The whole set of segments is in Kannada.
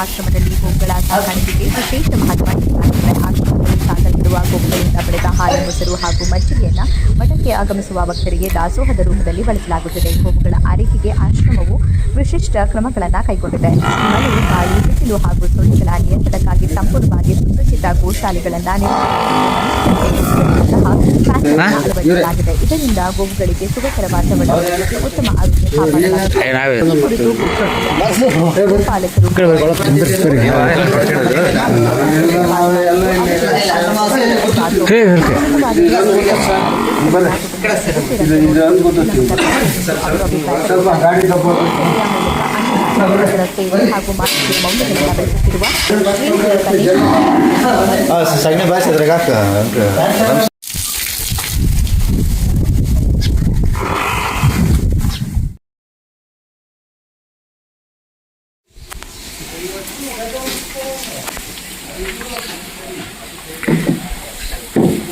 ಆಶ್ರಮದಲ್ಲಿ ಗೋವುಗಳ ಸಾಕಾಣಿಕೆಗೆ ವಿಶೇಷ ಮಹತ್ವ ನೀಡಲಾಗಿದೆ ಆಶ್ರಮದಲ್ಲಿ ಸಾಕಲ್ಪಡುವ ಗೋವುಗಳಿಂದ ಪಡೆದ ಹಾಲು ಮೊಸರು ಹಾಗೂ ಮಜ್ಜಿಗೆಯನ್ನ ಮಠಕ್ಕೆ ಆಗಮಿಸುವ ಭಕ್ತರಿಗೆ ದಾಸೋಹದ ರೂಪದಲ್ಲಿ ಬಳಸಲಾಗುತ್ತದೆ. ಗೋವುಗಳ ಆರೈಕೆಗೆ ಆಶ್ರಮವು ವಿಶಿಷ್ಟ ಕ್ರಮಗಳನ್ನು ಕೈಗೊಂಡಿದೆ. ಮಳೆ ಗಾಳಿ ಬಿಸಿಲು ಹಾಗೂ ಸೊಳ್ಳೆಗಳ ನಿಯಂತ್ರಣಕ್ಕಾಗಿ ಸಂಪೂರ್ಣವಾಗಿ ಸುಸಜ್ಜಿತ ಗೋಶಾಲೆಗಳನ್ನು ನಿರ್ಮಿಸಲಾಗಿದೆ. ಇದರಿಂದ ಗೋವುಗಳಿಗೆ ಸುಖಕರ ವಾತಾವರಣ ಮತ್ತು ಉತ್ತಮ ಆರೋಗ್ಯ ಪಾಲಕರು. ಕುರಿತು ಗೋಪಾಲಕರು ಹೇ, ಹೇಳ್ತೆ. ಸೇವೆ ಹಾಗೂ ಮಾಹಿತಿ ಮೌಲ್ಯಗಳನ್ನು ಬೆಳೆಸುತ್ತಿರುವ ಶ್ರೀ ಸಗಣಿ ಬಾಯಿಸಿ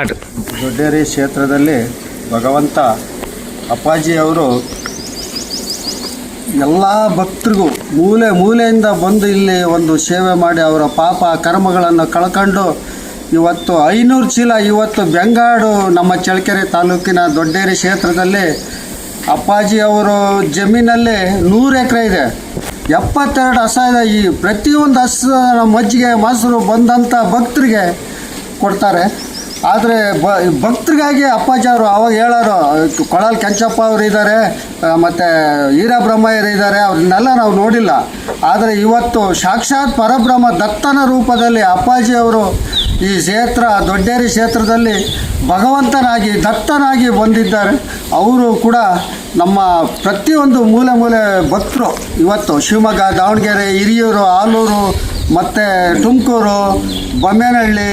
ಸ್ಟಾರ್ಟ್. ದೊಡ್ಡೇರಿ ಕ್ಷೇತ್ರದಲ್ಲಿ ಭಗವಂತ ಅಪ್ಪಾಜಿಯವರು ಎಲ್ಲ ಭಕ್ತರಿಗೂ ಮೂಲೆ ಮೂಲೆಯಿಂದ ಬಂದು ಇಲ್ಲಿ ಒಂದು ಸೇವೆ ಮಾಡಿ ಅವರ ಪಾಪ ಕರ್ಮಗಳನ್ನು ಕಳ್ಕೊಂಡು ಇವತ್ತು ಐನೂರು ಚೀಲ, ಇವತ್ತು ಬೆಂಗಾಡು ನಮ್ಮ ಚಳ್ಳಕೆರೆ ತಾಲೂಕಿನ ದೊಡ್ಡೇರಿ ಕ್ಷೇತ್ರದಲ್ಲಿ ಅಪ್ಪಾಜಿ ಅವರು ಜಮೀನಲ್ಲಿ ನೂರು ಎಕರೆ ಇದೆ. ಎಪ್ಪತ್ತೆರಡು ಹಸ ಇದೆ. ಈ ಪ್ರತಿಯೊಂದು ಹಸ ಮಜ್ಜಿಗೆ, ಮೊಸರು ಬಂದಂಥ ಭಕ್ತರಿಗೆ ಕೊಡ್ತಾರೆ. ಆದರೆ ಬ ಭಕ್ತರಿಗಾಗಿ ಅಪ್ಪಾಜಿ ಅವರು ಅವಾಗ ಹೇಳೋರು ಕೊಳಲ್ ಕೆಂಚಪ್ಪ ಅವರು ಇದ್ದಾರೆ ಮತ್ತು ವೀರಬ್ರಹ್ಮಯ್ಯರು ಇದ್ದಾರೆ ಅವ್ರನ್ನೆಲ್ಲ ನಾವು ನೋಡಿಲ್ಲ. ಆದರೆ ಇವತ್ತು ಸಾಕ್ಷಾತ್ ಪರಬ್ರಹ್ಮ ದತ್ತನ ರೂಪದಲ್ಲಿ ಅಪ್ಪಾಜಿ ಅವರು ಈ ಕ್ಷೇತ್ರ, ದೊಡ್ಡೇರಿ ಕ್ಷೇತ್ರದಲ್ಲಿ ಭಗವಂತನಾಗಿ, ದತ್ತನಾಗಿ ಬಂದಿದ್ದಾರೆ. ಅವರು ಕೂಡ ನಮ್ಮ ಪ್ರತಿಯೊಂದು ಮೂಲೆ ಮೂಲೆ ಭಕ್ತರು ಇವತ್ತು ಶಿವಮೊಗ್ಗ, ದಾವಣಗೆರೆ, ಹಿರಿಯೂರು, ಆಲೂರು ಮತ್ತು ತುಮಕೂರು ಬೊಮ್ಮೇನಹಳ್ಳಿ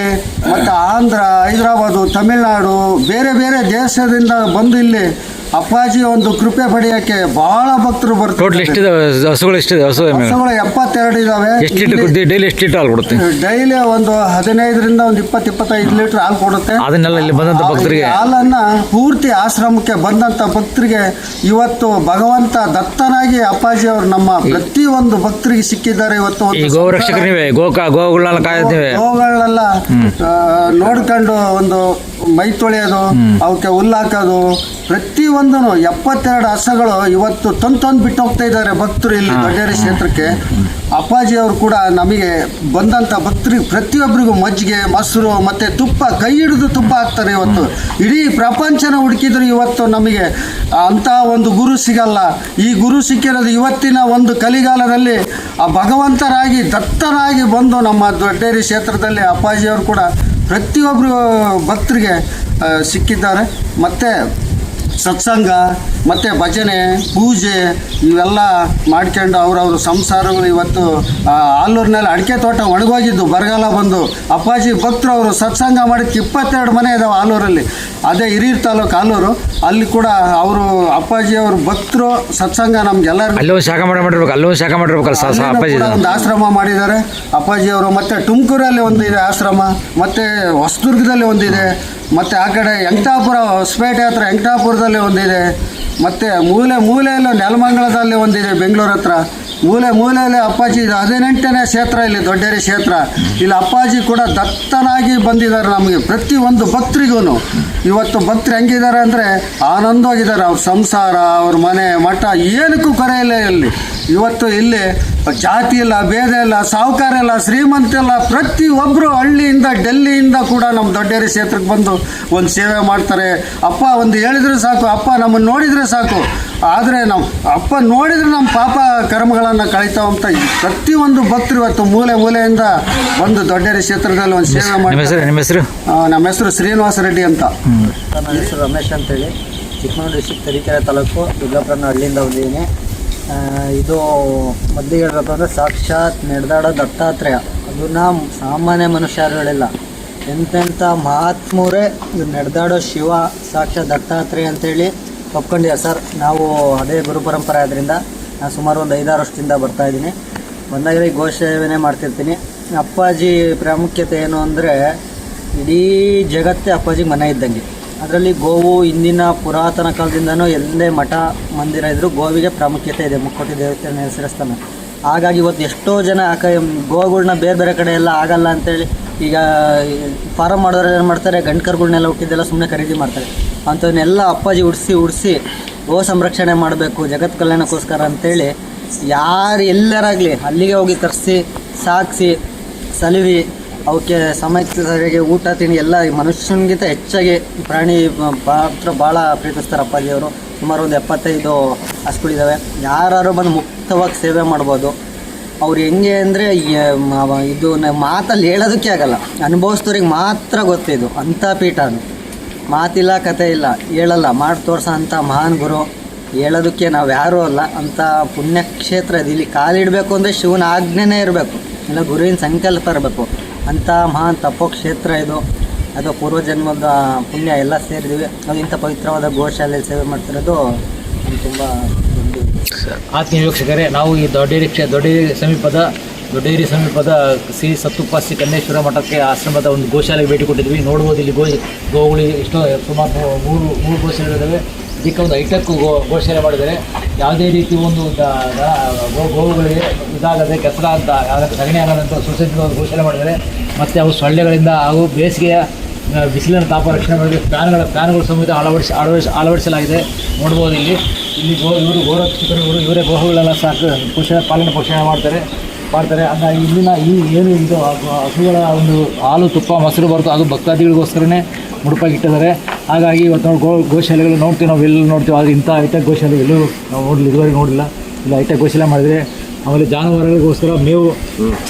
ಮತ್ತು ಆಂಧ್ರ ಹೈದರಾಬಾದು ತಮಿಳುನಾಡು ಬೇರೆ ಬೇರೆ ದೇಶದಿಂದ ಬಂದು ಇಲ್ಲಿ ಅಪ್ಪಾಜಿ ಒಂದು ಕೃಪೆ ಪಡೆಯಕ್ಕೆ ಬಹಳ ಭಕ್ತರು ಟೋಟಲ್ ಎಷ್ಟಿದೆ ಹಸುಗಳು ಎಷ್ಟಿದೆ ಹಸು ಎಮ್ಮೆ? ಹಸುಗಳು ಎಪ್ಪತ್ತೆರಡು ಇದ್ದಾವೆ ಎಷ್ಟು ಲೀಟರ್ ಡೈಲಿ ಎಷ್ಟು ಲೀಟರ್ ಹಾಲು ಕೊಡುತ್ತೆ? ಡೈಲಿ ಒಂದು ಹದಿನೈದರಿಂದ ಒಂದು ಇಪ್ಪತ್ತು ಇಪ್ಪತ್ತೈದು ಲೀಟರ್ ಹಾಲು ಕೊಡುತ್ತೆ. ಅದನ್ನೆಲ್ಲ ಇಲ್ಲಿ ಬಂದಂಥ ಭಕ್ತರಿಗೆ? ಹಾಲನ್ನ ಪೂರ್ತಿ ಆಶ್ರಮಕ್ಕೆ ಬಂದಂತ ಭಕ್ತರಿಗೆ ಇವತ್ತು ಭಗವಂತ ದತ್ತನಾಗಿ ಅಪ್ಪಾಜಿ ಅವರು ನಮ್ಮ ಪ್ರತಿ ಒಂದು ಭಕ್ತರಿಗೆ ಸಿಕ್ಕಿದ್ದಾರೆ ಇವತ್ತು ಈ ಒಂದು ಗೋರಕ್ಷಕರು ನೀವೇ ಗೋಕ ಆ, ನೋಡ್ಕೊಂಡು ಒಂದು ಮೈ ತೊಳೆಯೋದು ಅವಕ್ಕೆ ಹುಲ್ಲಾಕೋದು ಪ್ರತಿಯೊಂದೂ ಎಪ್ಪತ್ತೆರಡು ಹಸಗಳು ಇವತ್ತು ತಂದು ತಂದು ಬಿಟ್ಟು ಹೋಗ್ತಾ ಇದ್ದಾರೆ ಭಕ್ತರು ಇಲ್ಲಿ ದೊಡ್ಡೇರಿ ಕ್ಷೇತ್ರಕ್ಕೆ. ಅಪ್ಪಾಜಿ ಅವರು ಕೂಡ ನಮಗೆ ಬಂದಂಥ ಭಕ್ತರಿಗೆ ಪ್ರತಿಯೊಬ್ಬರಿಗೂ ಮಜ್ಜಿಗೆ ಮೊಸರು ಮತ್ತು ತುಪ್ಪ ಕೈ ಹಿಡಿದು ತುಪ್ಪ ಹಾಕ್ತಾರೆ ಇವತ್ತು. ಇಡೀ ಪ್ರಪಂಚನ ಹುಡುಕಿದ್ರು ಇವತ್ತು ನಮಗೆ ಅಂಥ ಒಂದು ಗುರು ಸಿಗಲ್ಲ. ಈ ಗುರು ಸಿಕ್ಕಿರೋದು ಇವತ್ತಿನ ಒಂದು ಕಲಿಗಾಲದಲ್ಲಿ ಆ ಭಗವಂತರಾಗಿ ದತ್ತರಾಗಿ ಬಂದು ನಮ್ಮ ದೊಡ್ಡೇರಿ ಕ್ಷೇತ್ರದಲ್ಲಿ ಅಪ್ಪಾಜಿಯವರು ಕೂಡ ಪ್ರತಿಯೊಬ್ಬರು ಭಕ್ತರಿಗೆ ಸಿಕ್ಕಿದ್ದಾರೆ. ಮತ್ತು ಸತ್ಸಂಗ ಮತ್ತು ಭಜನೆ ಪೂಜೆ ಇವೆಲ್ಲ ಮಾಡ್ಕೊಂಡು ಅವ್ರವ್ರ ಸಂಸಾರಗಳು ಇವತ್ತು ಆಲೂರ್ನಲ್ಲಿ ಅಡಿಕೆ ತೋಟ ಒಣಗೋಗಿದ್ದು ಬರಗಾಲ ಬಂದು. ಅಪ್ಪಾಜಿ ಭಕ್ತರು ಅವರು ಸತ್ಸಂಗ ಮಾಡಿದ್ದು ಇಪ್ಪತ್ತೆರಡು ಮನೆ ಇದಾವೆ ಆಲೂರಲ್ಲಿ ಅದೇ ಹಿರಿಯೂರು ತಾಲೂಕು ಆಲೂರು ಅಲ್ಲಿ ಕೂಡ ಅವರು ಅಪ್ಪಾಜಿ ಅವ್ರ ಭಕ್ತರು ಸತ್ಸಂಗ ನಮ್ಗೆಲ್ಲರಿಗೂ ಅಲ್ಲೂ ಶಾಖ ಮಾಡಿ ಮಾಡಿರ್ಬೇಕು ಅಲ್ಲೂ ಶಾಖ ಮಾಡಿರ್ಬೇಕಲ್ಲ ಅಪ್ಪಾಜಿ ಒಂದು ಆಶ್ರಮ ಮಾಡಿದ್ದಾರೆ. ಅಪ್ಪಾಜಿ ಅವರು ಮತ್ತೆ ತುಮಕೂರಲ್ಲಿ ಒಂದು ಇದೆ ಆಶ್ರಮ ಮತ್ತೆ ಹೊಸದುರ್ಗದಲ್ಲಿ ಒಂದಿದೆ ಮತ್ತೆ ಆ ಕಡೆ ವೆಂಕಟಾಪುರ ಹೊಸಪೇಟೆ ಹತ್ರ ವೆಂಕಟಾಪುರದಲ್ಲಿ ಒಂದಿದೆ. ಮತ್ತೆ ಮೂಲೆ ಮೂಲೆಯಲ್ಲೂ ನೆಲಮಂಗಲದಲ್ಲೇ ಒಂದಿದೆ ಬೆಂಗಳೂರು ಹತ್ರ. ಮೂಲೆ ಮೂಲೆಯಲ್ಲಿ ಅಪ್ಪಾಜಿ ಇದು. ಹದಿನೆಂಟನೇ ಕ್ಷೇತ್ರ ಇಲ್ಲಿ, ದೊಡ್ಡೇರಿ ಕ್ಷೇತ್ರ. ಇಲ್ಲಿ ಅಪ್ಪಾಜಿ ಕೂಡ ದತ್ತನಾಗಿ ಬಂದಿದ್ದಾರೆ ನಮಗೆ. ಪ್ರತಿಯೊಂದು ಭಕ್ತರಿಗೂ ಇವತ್ತು ಭಕ್ತರು ಹೆಂಗಿದ್ದಾರೆ ಅಂದರೆ ಆನಂದವಾಗಿದ್ದಾರೆ. ಅವ್ರ ಸಂಸಾರ, ಅವ್ರ ಮನೆ, ಮಠ, ಏನಕ್ಕೂ ಕೊರೆಯಿಲ್ಲ ಇಲ್ಲಿ. ಇವತ್ತು ಇಲ್ಲಿ ಜಾತಿ ಇಲ್ಲ ಭೇದ ಇಲ್ಲ ಸಾಹುಕಾರ ಇಲ್ಲ ಶ್ರೀಮಂತ ಇಲ್ಲ ಪ್ರತಿಯೊಬ್ಬರು ಹಳ್ಳಿಯಿಂದ ಡೆಲ್ಲಿಯಿಂದ ಕೂಡ ನಮ್ಮ ದೊಡ್ಡೇರಿ ಕ್ಷೇತ್ರಕ್ಕೆ ಬಂದು ಒಂದು ಸೇವೆ ಮಾಡ್ತಾರೆ. ಅಪ್ಪ ಒಂದು ಹೇಳಿದ್ರೆ ಸಾಕು ಅಪ್ಪ ನಮ್ಮನ್ನು ನೋಡಿದರೆ ಸಾಕು. ಆದರೆ ನಾವು ಅಪ್ಪ ನೋಡಿದರೆ ನಮ್ಮ ಪಾಪ ಕರ್ಮಗಳನ್ನು ಕಳೀತಾವಂತ ಪ್ರತಿಯೊಂದು ಭಕ್ತರು ಇವತ್ತು ಮೂಲೆ ಮೂಲೆಯಿಂದ ಒಂದು ದೊಡ್ಡೇರಿ ಕ್ಷೇತ್ರದಲ್ಲಿ ಒಂದು ಸೇವೆ ಮಾಡಿ ಹೆಸರು ನಿಮ್ಮ ಹೆಸರು? ನಮ್ಮ ಹೆಸರು ಶ್ರೀನಿವಾಸ ರೆಡ್ಡಿ ಅಂತ. ನನ್ನ ಹೆಸರು ರಮೇಶ್ ಅಂತೇಳಿ. ಚಿಕ್ಕಮಗಳೂರು ಡಿಸ್ಟಿಕ್ ತರೀಕೆರೆ ತಾಲೂಕು ದುರ್ಗಾಪುರನ ಹಳ್ಳಿಯಿಂದ ಬಂದಿದ್ದೀನಿ. ಇದು ಮದ್ದು ಹೇಳ್ಬೇಕು ಅಂದರೆ ಸಾಕ್ಷಾತ್ ನಡೆದಾಡೋ ದತ್ತಾತ್ರೇಯ. ಅದನ್ನ ಸಾಮಾನ್ಯ ಮನುಷ್ಯರು ಹೇಳಿಲ್ಲ ಎಂತೆಂಥ ಮಹಾತ್ಮರೇ ಇದು ನಡೆದಾಡೋ ಶಿವ, ಸಾಕ್ಷಾತ್ ದತ್ತಾತ್ರೇಯ ಅಂತೇಳಿ ಒಪ್ಕೊಂಡಿದ್ದಾರೆ ಸರ್, ನಾವು ಅದೇ ಗುರು ಪರಂಪರೆ ಆದ್ದರಿಂದ ನಾನು ಸುಮಾರು ಒಂದು ಐದಾರು ವರ್ಷದಿಂದ ಬರ್ತಾ ಇದ್ದೀನಿ. ಬಂದಾಗ ಈ ಗೋಸೇವನೆ ಮಾಡ್ತಿರ್ತೀನಿ. ಅಪ್ಪಾಜಿ ಪ್ರಾಮುಖ್ಯತೆ ಏನು ಅಂದರೆ ಇಡೀ ಜಗತ್ತೇ ಅಪ್ಪಾಜಿಗೆ ಮನೆ ಇದ್ದಂಗೆ. ಅದರಲ್ಲಿ ಗೋವು ಇಂದಿನ ಪುರಾತನ ಕಾಲದಿಂದನೂ ಎಲ್ಲೇ ಮಠ, ಮಂದಿರ ಇದ್ದರೂ ಗೋವಿಗೆ ಪ್ರಾಮುಖ್ಯತೆ ಇದೆ, ಮುಕ್ಕೋಟಿ ದೇವಸ್ಥಾನ ಹೆಸರಿಸ್ತಾನೆ. ಹಾಗಾಗಿ ಇವತ್ತು ಎಷ್ಟೋ ಜನ ಆ ಕೈ ಗೋವುಗಳ್ನ ಬೇರೆ ಬೇರೆ ಕಡೆ ಎಲ್ಲ ಆಗಲ್ಲ ಅಂತೇಳಿ ಈಗ ಫಾರಮ್ ಮಾಡೋರು ಏನು ಮಾಡ್ತಾರೆ, ಗಂಡ್ಕರ್ಗಳ್ನೆಲ್ಲ ಹುಟ್ಟಿದ್ದೆಲ್ಲ ಸುಮ್ಮನೆ ಖರೀದಿ ಮಾಡ್ತಾರೆ. ಅಂಥವನ್ನೆಲ್ಲ ಅಪ್ಪಾಜಿ ಉಡಿಸಿ ಉಡಿಸಿ ಗೋ ಸಂರಕ್ಷಣೆ ಮಾಡಬೇಕು, ಜಗತ್ ಕಲ್ಯಾಣಕ್ಕೋಸ್ಕರ ಅಂತೇಳಿ ಯಾರು ಎಲ್ಲರಾಗಲಿ ಅಲ್ಲಿಗೆ ಹೋಗಿ ತರಿಸಿ, ಸಾಕಿಸಿ, ಸಲಿವಿ ಅವಕ್ಕೆ ಸಮಯಕ್ಕೆ ಸರಿಯಾಗಿ ಊಟ, ತಿಂಡಿ ಎಲ್ಲ ಮನುಷ್ಯನಿಗಿಂತ ಹೆಚ್ಚಾಗಿ ಪ್ರಾಣಿ ಪಾತ್ರ ಭಾಳ ಪ್ರೀತಿಸ್ತಾರೆ ಅಪ್ಪಾಜಿಯವರು ಸುಮಾರು ಒಂದು ಎಪ್ಪತ್ತೈದು ಹಸುಗಳಿದ್ದಾವೆ ಯಾರು ಬಂದು ಮುಕ್ತವಾಗಿ ಸೇವೆ ಮಾಡ್ಬೋದು. ಅವ್ರು ಹೆಂಗೆ ಅಂದರೆ ಇದು ಮಾತಲ್ಲಿ ಹೇಳೋದಕ್ಕೆ ಆಗಲ್ಲ. ಅನುಭವಿಸ್ತವ್ರಿಗೆ ಮಾತ್ರ ಗೊತ್ತಿದ್ದು ಅಂಥ ಪೀಠ ಅದು. ಮಾತಿಲ್ಲ, ಕತೆ ಇಲ್ಲ. ಹೇಳಲ್ಲ. ಮಾಡಿ ತೋರ್ಸೋ ಅಂಥ ಮಹಾನ್ ಗುರು ಹೇಳೋದಕ್ಕೆ ನಾವು ಯಾರೂ ಅಲ್ಲ. ಅಂಥ ಪುಣ್ಯಕ್ಷೇತ್ರ ಇದು ಇಲ್ಲಿ ಕಾಲಿಡಬೇಕು ಅಂದರೆ ಶಿವನ ಆಜ್ಞೆನೇ ಇರಬೇಕು. ಇಲ್ಲ, ಗುರುವಿನ ಸಂಕಲ್ಪ ಇರಬೇಕು. ಅಂಥ ಮಹಾನ್ ತಪೋ ಕ್ಷೇತ್ರ ಇದು. ಅದು ಪೂರ್ವಜನ್ಮದ ಪುಣ್ಯ, ಎಲ್ಲ ಸೇರಿದ್ದೀವಿ ನಾವು ಇಂಥ ಪವಿತ್ರವಾದ ಗೋಶಾಲೆಯಲ್ಲಿ ಸೇವೆ ಮಾಡ್ತಿರೋದು ನಮ್ಗೆ ತುಂಬ ಆತ್ಮೀಯ ವೀಕ್ಷಕರೇ, ನಾವು ಈ ದೊಡ್ಡೇರಿ ಕ್ಷೇ, ದೊಡ್ಡೇರಿ ಸಮೀಪದ ದೊಡ್ಡೇರಿ ಸಮೀಪದ ಶ್ರೀ ಸತ್ತುಪಾಸಿ ಕನ್ನೇಶ್ವರ ಮಠಕ್ಕೆ ಆಶ್ರಮದ ಒಂದು ಗೋಶಾಲೆಗೆ ಭೇಟಿ ಕೊಟ್ಟಿದ್ವಿ. ನೋಡ್ಬೋದು ಇಲ್ಲಿ ಗೋ ಗೋಗಳು ಎಷ್ಟೋ ಸುಮಾರು ಮೂರು ಮೂರು ಗೋಶಾಲೆಗಳಿದ್ದಾವೆ ಇದಕ್ಕೆ ಒಂದು ಹೈಟೆಕ್ ಘೋಷಣೆ ಮಾಡಿದರೆ ಯಾವುದೇ ರೀತಿ ಒಂದು ಗೋ ಗೋವುಗಳಿಗೆ ಇದಾಗದೆ ಕೆಸರ ಅಂತ ಯಾವುದಕ್ಕೆ ಸಗಣಿ ಆಗದಂತ ಸೊಸೈಟಿ ಒಂದು ಘೋಷಣೆ ಮಾಡಿದರೆ ಮತ್ತು ಅವು ಸೊಳ್ಳೆಗಳಿಂದ ಹಾಗೂ ಬೇಸಿಗೆಯ ಬಿಸಿಲಿನ ತಾಪ ರಕ್ಷಣೆ ಮಾಡಲು ಫ್ಯಾನ್ಗಳ ಫ್ಯಾನ್ಗಳು ಸಮೇತ ಅಳವಡಿಸಿ ಅಳವಡಿಸಿ ಅಳವಡಿಸಲಾಗಿದೆ. ನೋಡ್ಬೋದು ಇಲ್ಲಿ. ಇಲ್ಲಿ ಗೋ ಇವರು ಗೋರಕ್ಷಕರು, ಇವರು ಇವರೇ ಗೋಹುಗಳೆಲ್ಲ ಸಾಕು ಪೋಷಣೆ ಪಾಲನೆ ಪೋಷಣೆ ಮಾಡ್ತಾರೆ ಮಾಡ್ತಾರೆ. ಹಾಗಾಗಿ ಇಲ್ಲಿನ ಈ ಏನು ಇದು ಹಸು- ಹಸುಗಳ ಒಂದು ಹಾಲು ತುಪ್ಪ, ಮೊಸರು ಬರುತ್ತೋ ಅದು ಭಕ್ತಾದಿಗಳಿಗೋಸ್ಕರನೇ ಮುಡುಪಾಗಿ ಇಟ್ಟಿದ್ದಾರೆ ಹಾಗಾಗಿ ಇವತ್ತು ನಾವು ಗೋ ಗೋಶಾಲೆಗಳು ನೋಡ್ತೀವಿ ನಾವು ಎಲ್ಲೂ ನೋಡ್ತೀವಿ. ಆದರೆ ಇಂಥ ಐಟೆಕ್ ಗೋಶಾಲೆ ಎಲ್ಲೂ ನಾವು ನೋಡಲಿ ಇದುವರೆಗೆ ನೋಡಿಲ್ಲ ಇಲ್ಲ ಐಟೆಕ್ ಗೋಶಾಲೆ ಮಾಡಿದರೆ ಆಮೇಲೆ ಜಾನುವಾರುಗಳಿಗೋಸ್ಕರ ಮೇವು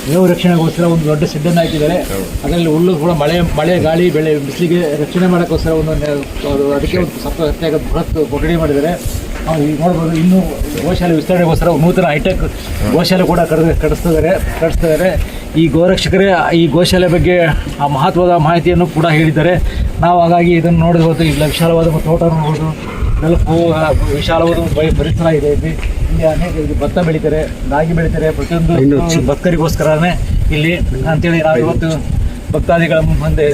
ಮೇವು ರಕ್ಷಣೆಗೋಸ್ಕರ ಒಂದು ದೊಡ್ಡ ಶೆಡ್ಡನ್ನು ಹಾಕಿದ್ದಾರೆ. ಅದರಲ್ಲಿ ಹುಲ್ಲು ಕೂಡ ಮಳೆ ಮಳೆ ಗಾಳಿ ಬೆಳೆ ಬಿಸಿಲಿಗೆ ರಕ್ಷಣೆ ಮಾಡೋಕ್ಕೋಸ್ಕರ ಒಂದು ಅದಕ್ಕೆ ಒಂದು ಸಪ್ತ ಪ್ರತ್ಯೇಕ ಬೃಹತ್ ಕೊಠಡಿ ಮಾಡಿದ್ದಾರೆ. ನಾವು ಈಗ ನೋಡ್ಬೋದು ಇನ್ನೂ ಗೋಶಾಲೆ ವಿಸ್ತರಣೆಗೋಸ್ಕರ ನೂತನ ಹೈಟೆಕ್ ಗೋಶಾಲೆ ಕೂಡ ಕಡ ಕಟ್ಟಿಸ್ತಿದ್ದಾರೆ ಕಟ್ಟಿಸ್ತಿದ್ದಾರೆ ಈ ಗೋರಕ್ಷಕರೇ ಈ ಗೋಶಾಲೆ ಬಗ್ಗೆ ಆ ಮಹತ್ವದ ಮಾಹಿತಿಯನ್ನು ಕೂಡ ಹೇಳಿದ್ದಾರೆ. ನಾವು ಹಾಗಾಗಿ ಇದನ್ನು ನೋಡಿರ್ಬೋದು ಇಲ್ಲ ವಿಶಾಲವಾದ ಒಂದು ತೋಟ ನೋಡ್ಬೋದು. ಇದೆಲ್ಲ ಹೂ- ವಿಶಾಲವಾದ ಪರಿಸರ ಇದೆ ಇಲ್ಲಿ. ಇಲ್ಲಿ ಅನೇಕ ಇದು ಭತ್ತ ಬೆಳಿತಾರೆ ರಾಗಿ ಬೆಳಿತಾರೆ. ಪ್ರತಿಯೊಂದು ಭಕ್ತರಿಗೋಸ್ಕರನೇ ಇಲ್ಲಿ ಅಂತೇಳಿ ನಾವು ಇವತ್ತು ಭಕ್ತಾದಿಗಳ ಮುಂದೆ